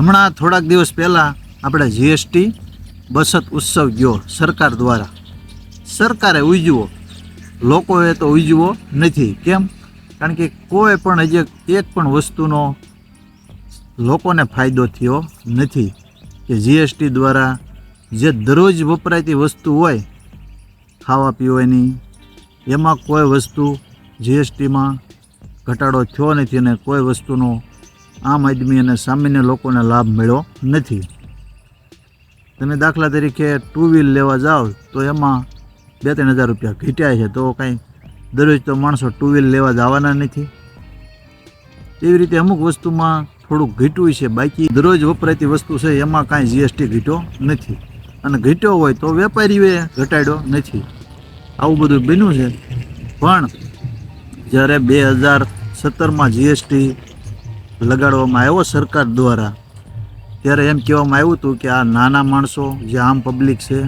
હમણાં થોડાક દિવસ પહેલાં આપણે જીએસટી બચત ઉત્સવ ગયો સરકાર દ્વારા. સરકારે ઉજવો. લોકોએ તો ઉજવો નથી. કેમ? કારણ કે કોઈ પણ હજી એક પણ વસ્તુનો લોકોને ફાયદો થયો નથી. કે જીએસટી દ્વારા જે દરરોજ વપરાતી વસ્તુ હોય, ખાવા પીવાની, એમાં કોઈ વસ્તુ જીએસટીમાં ઘટાડો થયો નથી અને કોઈ વસ્તુનો આમ આદમી અને સામાન્ય લોકોને લાભ મળ્યો નથી. તમે દાખલા તરીકે ટુ વ્હીલ લેવા જાઓ, તો એમાં બે ત્રણ હજાર રૂપિયા ઘટ્યા છે, તો કાંઈ દરરોજ તો માણસો ટુ વ્હીલ લેવા જવાના નથી. એવી રીતે અમુક વસ્તુમાં થોડુંક ઘટ્યું છે, બાકી દરરોજ વપરાતી વસ્તુ છે, એમાં કાંઈ જીએસટી ઘટ્યો નથી. અને ઘટ્યો હોય તો વેપારીઓએ ઘટાડ્યો નથી. આવું બધું બન્યું છે. પણ જ્યારે બે હજાર સત્તરમાં જીએસટી લગાડવામાં આવ્યો સરકાર દ્વારા, ત્યારે એમ કહેવામાં આવ્યું હતું કે આ નાના માણસો જે આમ પબ્લિક છે,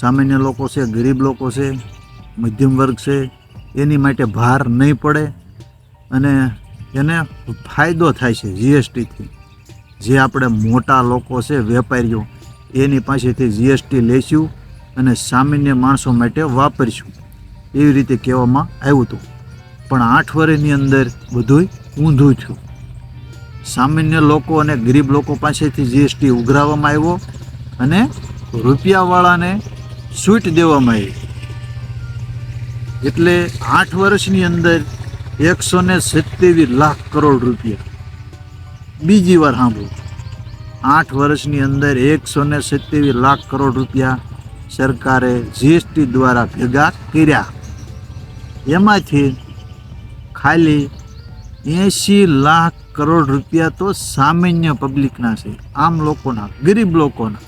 સામાન્ય લોકો છે, ગરીબ લોકો છે, મધ્યમ વર્ગ છે, એની માટે ભાર નહીં પડે અને એને ફાયદો થાય છે જીએસટીથી જે આપણે મોટા લોકો છે, વેપારીઓ, એની પાસેથી જીએસટી લઈશું અને સામાન્ય માણસો માટે વાપરીશું, એવી રીતે કહેવામાં આવ્યું હતું. પણ આઠ વર્ષની અંદર બધુંય ઊંધું થયું. સામાન્ય લોકો અને ગરીબ લોકો પાસેથી જીએસટી ઉઘરાવવામાં આવ્યો અને રૂપિયાવાળાને છૂટ દેવામાં આવી. એટલે આઠ વર્ષની અંદર એકસો ને સત્યાવીસ લાખ કરોડ રૂપિયા. બીજી વાર સાંભળો. આઠ વર્ષની અંદર એકસો ને સત્યાવીસ લાખ કરોડ રૂપિયા સરકારે જીએસટી દ્વારા ભેગા કર્યા. એમાંથી ખાલી એંશી લાખ કરોડ રૂપિયા તો સામાન્ય પબ્લિકના છે, આમ લોકોના, ગરીબ લોકોના.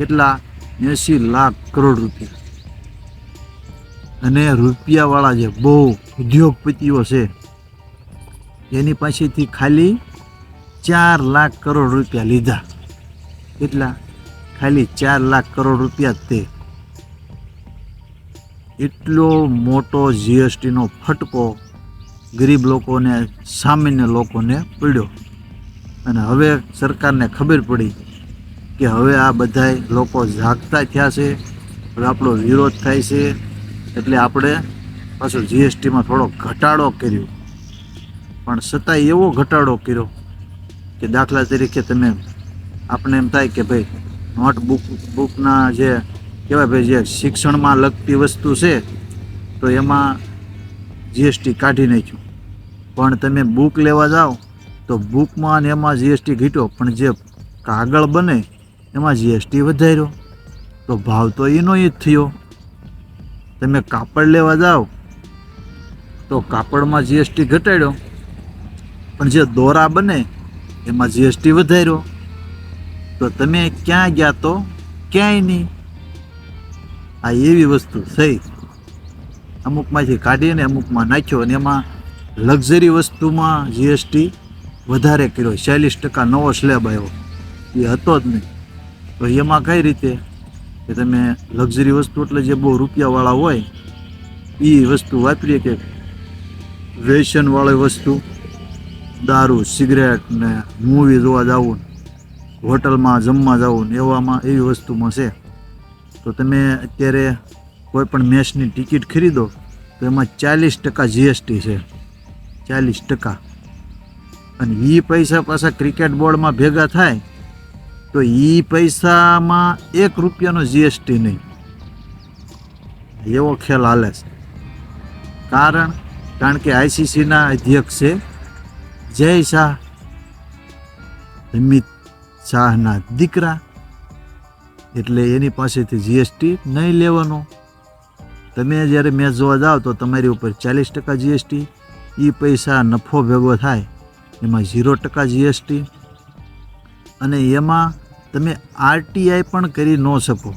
એટલા એંશી લાખ કરોડ રૂપિયા. અને રૂપિયાવાળા જે બહુ ઉદ્યોગપતિઓ છે, એની પાસેથી ખાલી ચાર લાખ કરોડ રૂપિયા લીધા. એટલા ખાલી ચાર લાખ કરોડ રૂપિયા તે. એટલો મોટો જીએસટીનો ફટકો ગરીબ લોકોને, સામાન્ય લોકોને પડ્યો. અને હવે સરકારને ખબર પડી કે હવે આ બધાય લોકો જાગતા થયા છે, હવે આપણો વિરોધ થાય છે. એટલે આપણે પાછો જીએસટીમાં થોડો ઘટાડો કર્યો. પણ છતાંય એવો ઘટાડો કર્યો કે દાખલા તરીકે તમે આપણે એમ થાય કે ભાઈ, નોટબુક, બુકના જે કહેવાય ભાઈ, જે શિક્ષણમાં લગતી વસ્તુ છે, તો એમાં જીએસટી કાઢી નાખ્યું. પણ તમે બુક લેવા જાઓ તો બુકમાં અને એમાં જીએસટી ઘટ્યો. પણ જે કાગળ બને, એમાં જીએસટી વધાર્યો. તો ભાવ તો એનો એ જ થયો. તમે કાપડ લેવા જાઓ તો કાપડમાં જીએસટી ઘટાડ્યો. પણ જે દોરા બને, એમાં જીએસટી વધાર્યો. તો તમે ક્યાં ગયા તો? ક્યાંય નહીં. આ એવી વસ્તુ થઈ. અમુકમાંથી કાઢીને અમુકમાં નાખ્યો અને એમાં લક્ઝરી વસ્તુમાં જીએસટી વધારે કર્યો. ચાલીસ ટકા નવો સ્લેબ આવ્યો. એ હતો જ નહીં. તો એમાં કઈ રીતે? કે તમે લક્ઝરી વસ્તુ એટલે જે બહુ રૂપિયાવાળા હોય એ વસ્તુ વાપરીએ કે વેસનવાળી વસ્તુ? દારૂ, સિગરેટ ને મૂવી જોવા જવું, હોટલમાં જમવા જવું, એવામાં એવી વસ્તુમાં છે. તો તમે અત્યારે કોઈ પણ મેચની ટિકિટ ખરીદો, તો એમાં ચાલીસ ટકા જીએસટી છે. ચાલીસ ટકા. અને એ પૈસા પાછા ક્રિકેટ બોર્ડમાં ભેગા થાય, તો એ પૈસામાં એક રૂપિયાનો જીએસટી નહીં. એવો ખ્યાલ હાલે છે. કારણ કારણ કે આઈસીસીના અધ્યક્ષ છે જય શાહ. અમિત શાહના દીકરા, એટલે એની પાસેથી જીએસટી નહીં લેવાનો. તમે જ્યારે મેચ જોવા જાઓ તો તમારી ઉપર ચાલીસ ટકા જીએસટી એ પૈસા નફો ભેગો થાય, એમાં ઝીરો ટકા જીએસટી અને એમાં તમે આરટીઆઈ પણ કરી ન શકો.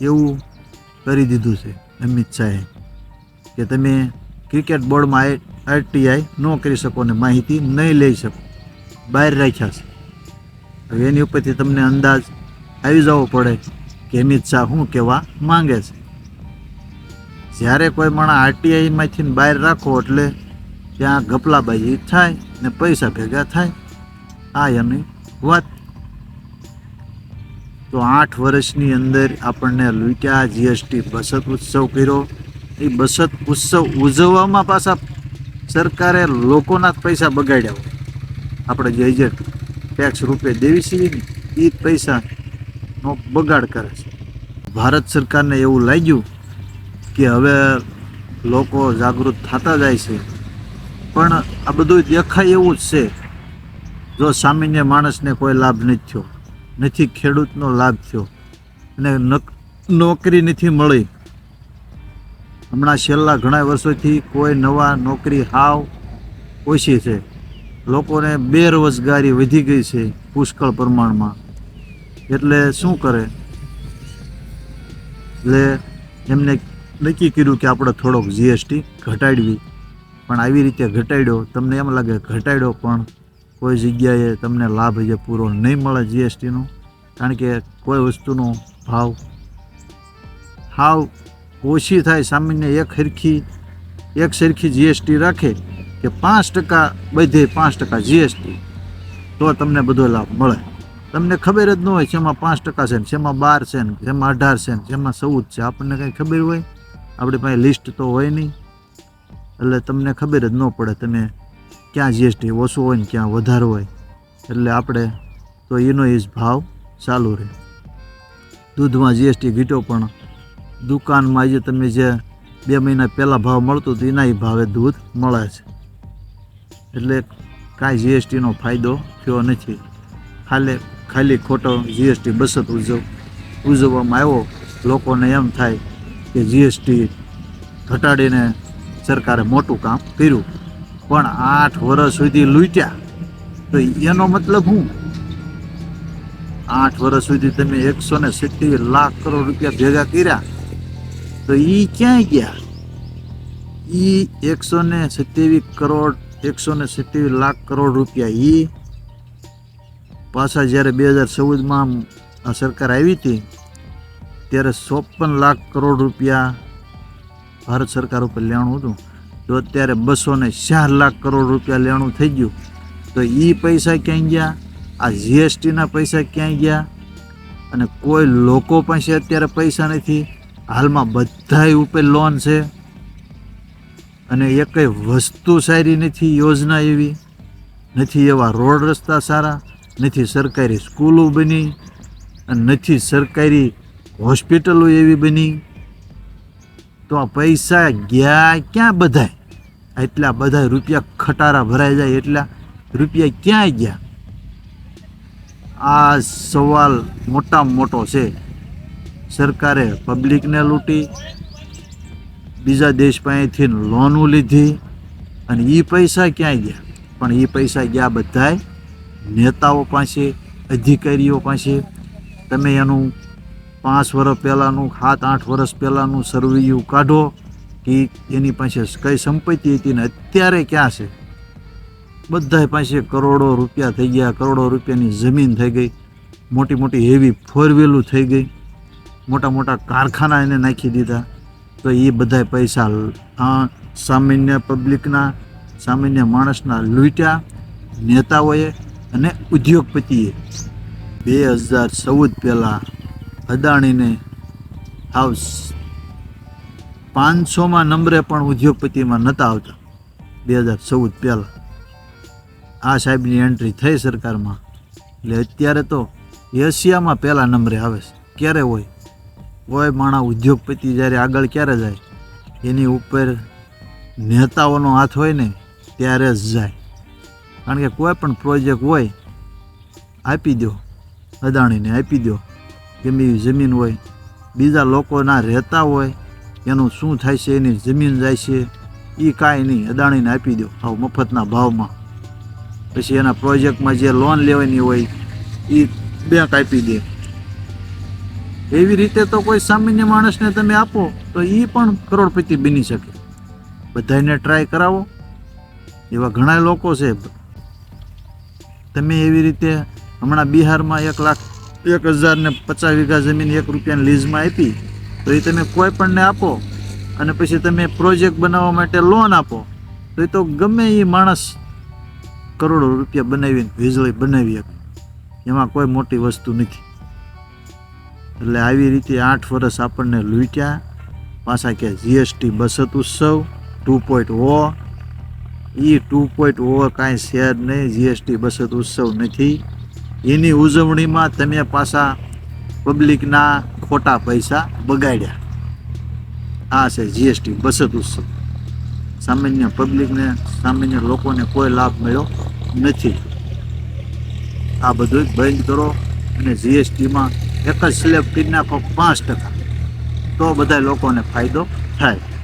એવું કરી દીધું છે અમિત શાહે, કે તમે ક્રિકેટ બોર્ડમાં આરટીઆઈ ન કરી શકો અને માહિતી નહીં લઈ શકો. બહાર રાખ્યા છે. હવે એની ઉપરથી તમને અંદાજ આવી જવો પડે કે અમિત શાહ શું કહેવા માંગે છે. જ્યારે કોઈ માણસ આરટીઆઈમાંથી બહાર રાખો એટલે ત્યાં ગપલાબાજી થાય ને પૈસા ભેગા થાય. આ એની વાત. તો આઠ વર્ષની અંદર આપણને લૂંટ્યા જીએસટી બસત ઉત્સવ કર્યો. એ બસત ઉત્સવ ઉજવવામાં પાછા સરકારે લોકોના જ પૈસા બગાડ્યા હોય. આપણે જે જે ટેક્સ રૂપે દેવી છીએ ને એ જ પૈસાનો બગાડ કરે છે. ભારત સરકારને એવું લાગ્યું કે હવે લોકો જાગૃત થતા જાય છે. પણ આ બધું દેખાય એવું જ છે. જો સામાન્ય માણસને કોઈ લાભ નથી થયો, નથી ખેડૂતનો લાભ થયો, અને નોકરી નથી મળી. હમણાં છેલ્લા ઘણા વર્ષોથી કોઈ નવા નોકરી હાવ ઓછી છે. લોકોને બેરોજગારી વધી ગઈ છે પુષ્કળ પ્રમાણમાં. એટલે શું કરે? એટલે એમને નક્કી કર્યું કે આપણે થોડોક જીએસટી ઘટાડવી. પણ આવી રીતે ઘટાડ્યો, તમને એમ લાગે ઘટાડ્યો, પણ કોઈ જગ્યાએ તમને લાભ જે પૂરો નહીં મળે જીએસટીનો કારણ કે કોઈ વસ્તુનો ભાવ હાવ ઓછી થાય, સામાન્ય એક સરખી એક સરખી જીએસટી રાખે કે પાંચ ટકા, બધે પાંચ ટકા જીએસટી તો તમને બધો લાભ મળે. તમને ખબર જ ન હોય શેમાં પાંચ ટકા છે ને, શેમાં બાર છે ને, શેમાં અઢાર છે ને, શેમાં ચૌદ છે, આપણને કંઈ ખબર હોય? આપણી પાસે લિસ્ટ તો હોય નહીં. એટલે તમને ખબર જ ન પડે તમે ક્યાં જીએસટી ઓછું હોય ને ક્યાં વધારે હોય. એટલે આપણે તો એનો એ જ ભાવ ચાલુ રહે. દૂધમાં જીએસટી ઘીટો પણ દુકાનમાં આજે તમે જે બે મહિના પહેલાં ભાવ મળતો હતો એના ભાવે દૂધ મળે છે. એટલે કાંઈ જીએસટીનો ફાયદો થયો નથી. ખાલી ખાલી ખોટો જીએસટી બસત ઉજવ ઉજવવામાં આવ્યો. લોકોને એમ થાય કે જીએસટી ઘટાડીને સરકારે મોટું કામ કર્યું. પણ આઠ વર્ષ સુધી લૂંટ્યા. તો એનો મતલબ હું? આઠ વર્ષ સુધી તમે એકસો ને સિત્તેર લાખ કરોડ રૂપિયા ભેગા કર્યા. તો એ ક્યાંય ગયા? એ એકસો ને સિત્તેવીસ કરોડ, એકસો ને સિત્તેવીસ લાખ કરોડ રૂપિયા એ પાછા જ્યારે બે હજાર ચૌદમાં આ સરકાર આવી હતી ત્યારે ચોપન લાખ કરોડ રૂપિયા ભારત સરકાર ઉપર લેણું હતું. તો અત્યારે બસો ને ચાર લાખ કરોડ રૂપિયા લેણું થઈ ગયું, તો એ પૈસા ક્યાંય ગયા? આ જીએસટીના પૈસા ક્યાંય ગયા? અને કોઈ લોકો પાસે અત્યારે પૈસા નથી? હાલમાં બધાય ઉપર લોન છે. અને એકય વસ્તુ સારી નથી, યોજના એવી. નથી એવા રોડ રસ્તા સારા, નથી સરકારી સ્કૂલો બની, અને નથી સરકારી હોસ્પિટલો એવી બની તો આ પૈસા ગયા ક્યાં બધાય? એટલા બધા રૂપિયા ખટારા ભરાઈ જાય એટલા રૂપિયા ક્યાં ગયા? આ સવાલ મોટામાં મોટો છે. સરકારે પબ્લિકને લૂંટી, બીજા દેશ પાસેથી લોનો લીધી અને એ પૈસા ક્યાંય ગયા? પણ એ પૈસા ગયા બધાય નેતાઓ પાસે, અધિકારીઓ પાસે. તમે એનું પાંચ વર્ષ પહેલાંનું, સાત, આઠ વર્ષ પહેલાંનું સર્વેયું કાઢો કે એની પાસે કઈ સંપત્તિ હતી ને અત્યારે ક્યાં છે? બધાય પાસે કરોડો રૂપિયા થઈ ગયા, કરોડો રૂપિયાની જમીન થઈ ગઈ, મોટી મોટી હેવી ફોર વ્હીલું થઈ ગઈ, મોટા મોટા કારખાના એને નાખી દીધા. તો એ બધા પૈસા આ સામાન્ય પબ્લિકના સામાન્ય માણસના લૂંટ્યા, નેતાઓએ અને ઉદ્યોગપતિએ. બે હજાર ચૌદ પહેલાં અદાણીને હાઉસ પાંચસોમાં નંબરે પણ ઉદ્યોગપતિમાં નહોતા આવતા. બે હજાર ચૌદ પહેલાં. આ સાહેબની એન્ટ્રી થઈ સરકારમાં. એટલે અત્યારે તો એશિયામાં પહેલા નંબરે આવે છે. ક્યારે હોય? કોઈ માણા ઉદ્યોગપતિ જ્યારે આગળ ક્યારે જાય? એની ઉપર નેતાઓનો હાથ હોય ને ત્યારે જ જાય. કારણ કે કોઈ પણ પ્રોજેક્ટ હોય, આપી દો. અદાણીને આપી દો. ગમે જમીન હોય, બીજા લોકોના રહેતા હોય, એનું શું થાય છે, એની જમીન જાય છે એ કાંઈ નહીં, અદાણીને આપી દો, આવું મફતના ભાવમાં. પછી એના પ્રોજેક્ટમાં જે લોન લેવાની હોય એ બેંક આપી દે. એવી રીતે તો કોઈ સામાન્ય માણસને તમે આપો, તો એ પણ કરોડપતિ બની શકે. બધાને ટ્રાય કરાવો. એવા ઘણા લોકો છે. તમે એવી રીતે હમણાં બિહારમાં એક લાખ એક હજારને પચાસ વીઘા જમીન એક રૂપિયાની લીઝમાં આપી, તો એ તમે કોઈ પણને આપો અને પછી તમે પ્રોજેક્ટ બનાવવા માટે લોન આપો, તો એ તો ગમે એ માણસ કરોડો રૂપિયા બનાવીને વીજળી બનાવી શકે. એમાં કોઈ મોટી વસ્તુ નથી. એટલે આવી રીતે આઠ વર્ષ આપણને લૂંટ્યા, પાછા કે જીએસટી બસત ઉત્સવ ટુ પોઈન્ટ ઓ. એ ટુ પોઈન્ટ ઓ કાંઈ શેર નહીં જીએસટી બસત ઉત્સવ નથી. એની ઉજવણીમાં તમે પાછા પબ્લિકના ખોટા પૈસા બગાડ્યા. આ છે જીએસટી બસત ઉત્સવ. સામાન્ય પબ્લિકને સામાન્ય લોકોને કોઈ લાભ મળ્યો નથી. આ બધું બંધ કરો અને જીએસટીમાં એક જ સ્લેબ કરી પાંચ ટકા. તો બધા લોકોને ફાયદો થાય.